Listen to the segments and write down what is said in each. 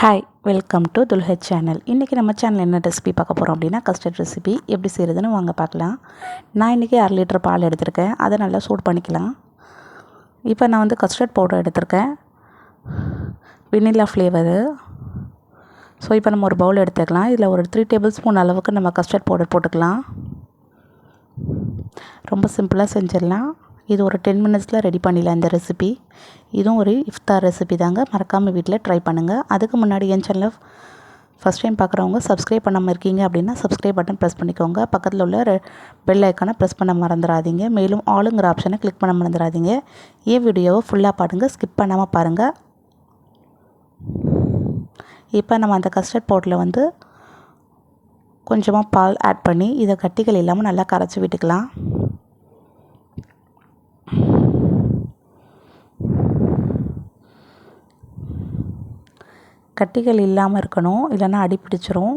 Hi welcome to துல்ஹெட் channel இன்றைக்கி நம்ம சேனல் என்ன ரெசிபி பார்க்க போகிறோம் அப்படின்னா கஸ்டர்ட் ரெசிபி எப்படி செய்கிறதுன்னு வாங்க பார்க்கலாம். நான் இன்றைக்கி அரை லிட்டர் பால் எடுத்திருக்கேன். அதை நல்லா சூட் பண்ணிக்கலாம். இப்போ நான் வந்து கஸ்டர்ட் பவுடர் எடுத்திருக்கேன். வெனிலா ஃப்ளேவரு ஸோ இப்போ நம்ம ஒரு பவுல் எடுத்துக்கலாம். இதில் ஒரு த்ரீ டேபிள் ஸ்பூன் அளவுக்கு நம்ம கஸ்டர்ட் பவுடர் போட்டுக்கலாம். ரொம்ப சிம்பிளாக செஞ்சிடலாம். இது ஒரு டென் மினிட்ஸில் ரெடி பண்ணிடலாம் இந்த ரெசிபி இதுவும் ஒரு இஃப்தார் ரெசிபி தாங்க. மறக்காமல் வீட்டில் ட்ரை பண்ணுங்கள் அதுக்கு முன்னாடி என் சேனலில் ஃபஸ்ட் டைம் பார்க்குறவங்க சப்ஸ்கிரைப் பண்ணாமல் இருக்கீங்க அப்படின்னா சப்ஸ்கிரைப் பட்டன் ப்ரெஸ் பண்ணிக்கோங்க. பக்கத்தில் உள்ள பெல் ஐக்கானை ப்ரெஸ் பண்ண மறந்துடாதீங்க. மேலும் ஆளுங்கிற ஆப்ஷனை கிளிக் பண்ண மறந்துடாதீங்க. ஏன் வீடியோவை ஃபுல்லாக பாருங்கள் ஸ்கிப் பண்ணாமல் பாருங்கள் இப்போ நம்ம அந்த கஸ்டர்ட் பவுடரில் வந்து கொஞ்சமாக பால் ஆட் பண்ணி இதை கட்டிகள் இல்லாமல் நல்லா கரைச்சி விட்டுக்கலாம். கட்டிகள் இல்லாமல் இருக்கணும். இல்லைன்னா அடி பிடிச்சிரும்.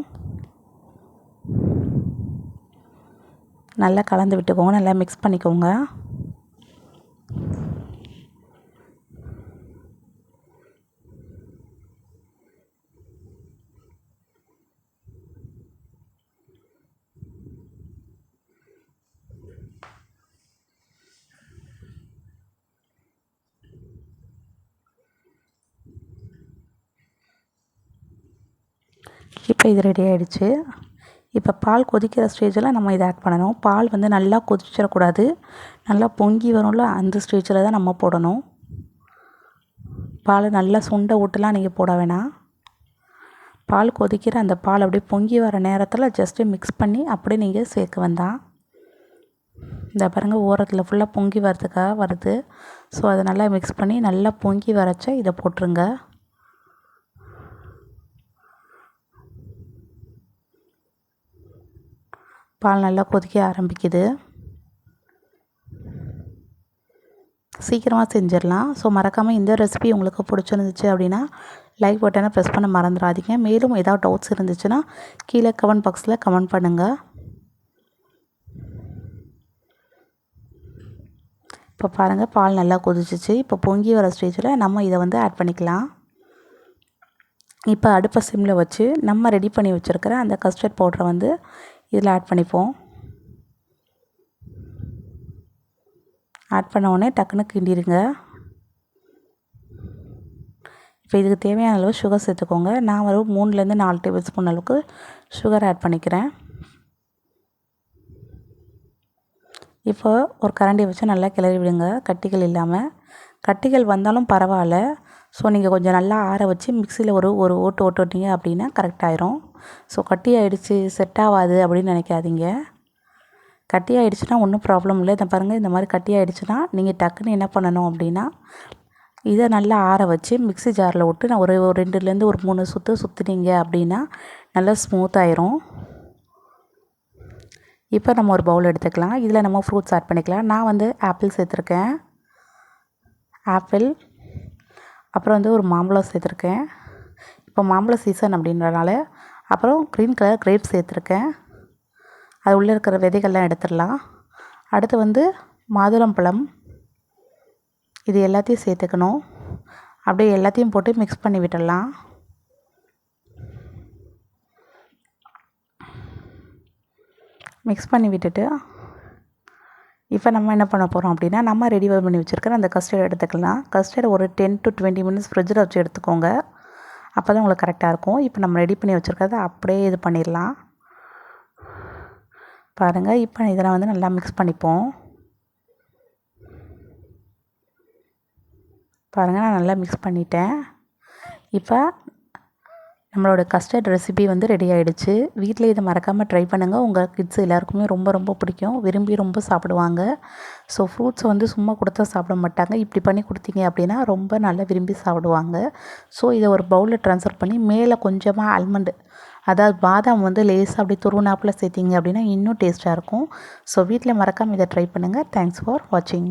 நல்லா கலந்து விட்டுக்கோங்க. நல்லா மிக்ஸ் பண்ணிக்கோங்க. இப்போ இது ரெடி ஆகிடுச்சு இப்போ பால் கொதிக்கிற ஸ்டேஜில் நம்ம இதை ஆட் பண்ணணும். பால் வந்து நல்லா கொதிச்சிடக்கூடாது. நல்லா பொங்கி வரும்ல அந்த ஸ்டேஜில் தான் நம்ம போடணும். பால் நல்லா சுண்டை விட்டுலாம் நீங்கள் போட வேணாம். பால் கொதிக்கிற அந்த பால் அப்படியே பொங்கி வர நேரத்தில் ஜஸ்ட்டு மிக்ஸ் பண்ணி அப்படியே நீங்கள் சேர்க்க வந்தான் இந்த பாருங்கள் ஓரத்தில் ஃபுல்லாக பொங்கி வரதுக்காக வருது. ஸோ அதை நல்லா மிக்ஸ் பண்ணி நல்லா பொங்கி வரச்ச இதை போட்டுருங்க. பால் நல்லா கொதிக்க ஆரம்பிக்குது. சீக்கிரமாக செஞ்சிடலாம். ஸோ மறக்காமல் இந்த ரெசிபி உங்களுக்கு பிடிச்சிருந்துச்சு அப்படின்னா லைக் பட்டனை ப்ரெஸ் பண்ண மறந்துடாதீங்க. மேலும் ஏதாவது டவுட்ஸ் இருந்துச்சுன்னா கீழே கமெண்ட் பாக்ஸில் கமெண்ட் பண்ணுங்கள் இப்போ பாருங்கள் பால் நல்லா கொதிச்சிச்சு. இப்போ பொங்கி வர ஸ்டேஜில் நம்ம இதை வந்து ஆட் பண்ணிக்கலாம். இப்போ அடுப்பை சிம்மில் வச்சு நம்ம ரெடி பண்ணி வச்சுருக்கிற அந்த கஸ்டர்ட் பவுட்ரை வந்து இதில் ஆட் பண்ணிப்போம். ஆட் பண்ண உடனே டக்குன்னு கிண்டிடுங்க இப்போ இதுக்கு தேவையான அளவு சுகர் சேர்த்துக்கோங்க. நான் ஒரு மூணுலேருந்து நாலு டேபிள் ஸ்பூன் அளவுக்கு சுகர் ஆட் பண்ணிக்கிறேன். இப்போ ஒரு கரண்டி வச்சு நல்லா கிளறி விடுங்க. கட்டிகள் இல்லாமல் கட்டிகள் வந்தாலும் பரவாயில்ல. ஸோ நீங்கள் கொஞ்சம் நல்லா ஆற வச்சு மிக்சியில் ஒரு ஒரு ஓட்டு ஓட்டுட்டிங்க அப்படின்னா கரெக்டாயிரும் ஸோ கட்டி ஆகிடுச்சி செட் ஆகாது அப்படின்னு நினைக்காதீங்க. கட்டி ஆகிடுச்சுன்னா ஒன்றும் ப்ராப்ளம் இல்லை. இதை பாருங்கள் இந்த மாதிரி கட்டி ஆகிடுச்சுன்னா நீங்கள் டக்குன்னு என்ன பண்ணணும் அப்படின்னா இதை நல்லா ஆற வச்சு மிக்சி ஜாரில் விட்டு நான் ஒரு ரெண்டுலேருந்து ஒரு மூணு சுற்று சுற்றுனீங்க அப்படின்னா நல்லா ஸ்மூத் ஆயிரும். இப்போ நம்ம ஒரு பவுல் எடுத்துக்கலாம். இதில் நம்ம ஃப்ரூட்ஸ் ஆட் பண்ணிக்கலாம். நான் வந்து ஆப்பிள் சேர்த்துருக்கேன். ஆப்பிள் அப்புறம் வந்து ஒரு மாம்பழம் சேர்த்துருக்கேன். இப்போ மாம்பழ சீசன் அப்படின்றனால அப்புறம் க்ரீன் கலர் கிரேப் சேர்த்துருக்கேன். அது உள்ளே இருக்கிற விதைகள்லாம் எடுத்துடலாம். அடுத்து வந்து மாதுளம்பழம் இது எல்லாத்தையும் சேர்த்துக்கணும். அப்படியே எல்லாத்தையும் போட்டு மிக்ஸ் பண்ணி விட்டுடலாம். மிக்ஸ் பண்ணி விட்டுட்டு இப்போ நம்ம என்ன பண்ண போகிறோம் அப்படின்னா நம்ம ரெடி பண்ணி வச்சுருக்கிற அந்த கஸ்டர்ட் எடுத்துக்கலாம். கஸ்டர்ட் ஒரு டென் டு டுவெண்ட்டி மினிட்ஸ் ஃப்ரிட்ஜில் வச்சு எடுத்துக்கோங்க. அப்போ தான் உங்களுக்கு கரெக்டாக இருக்கும். இப்போ நம்ம ரெடி பண்ணி வச்சுருக்கிறத அப்படியே இது பண்ணிடலாம். பாருங்கள் இப்போ இதெல்லாம் வந்து நல்லா மிக்ஸ் பண்ணிப்போம். பாருங்கள் நான் நல்லா மிக்ஸ் பண்ணிட்டேன். இப்போ நம்மளோட கஸ்டர்ட் ரெசிபி வந்து ரெடி ஆகிடுச்சு வீட்டில் இதை மறக்காமல் ட்ரை பண்ணுங்கள் உங்கள் கிட்ஸ் எல்லாருக்குமே ரொம்ப ரொம்ப பிடிக்கும். விரும்பி ரொம்ப சாப்பிடுவாங்க. ஸோ ஃப்ரூட்ஸ் வந்து சும்மா கொடுத்தா சாப்பிட மாட்டாங்க. இப்படி பண்ணி கொடுத்தீங்க அப்படின்னா ரொம்ப நல்லா விரும்பி சாப்பிடுவாங்க. ஸோ இதை ஒரு பவுலில் ட்ரான்ஸ்ஃபர் பண்ணி மேலே கொஞ்சமாக ஆல்மண்டு அதாவது பாதாம் வந்து லேஸாக அப்படி துருவனாப்பில் சேர்த்திங்க அப்படின்னா இன்னும் டேஸ்ட்டாக இருக்கும். ஸோ வீட்டில் மறக்காமல் இதை ட்ரை பண்ணுங்கள் தேங்க்ஸ் ஃபார் வாட்சிங்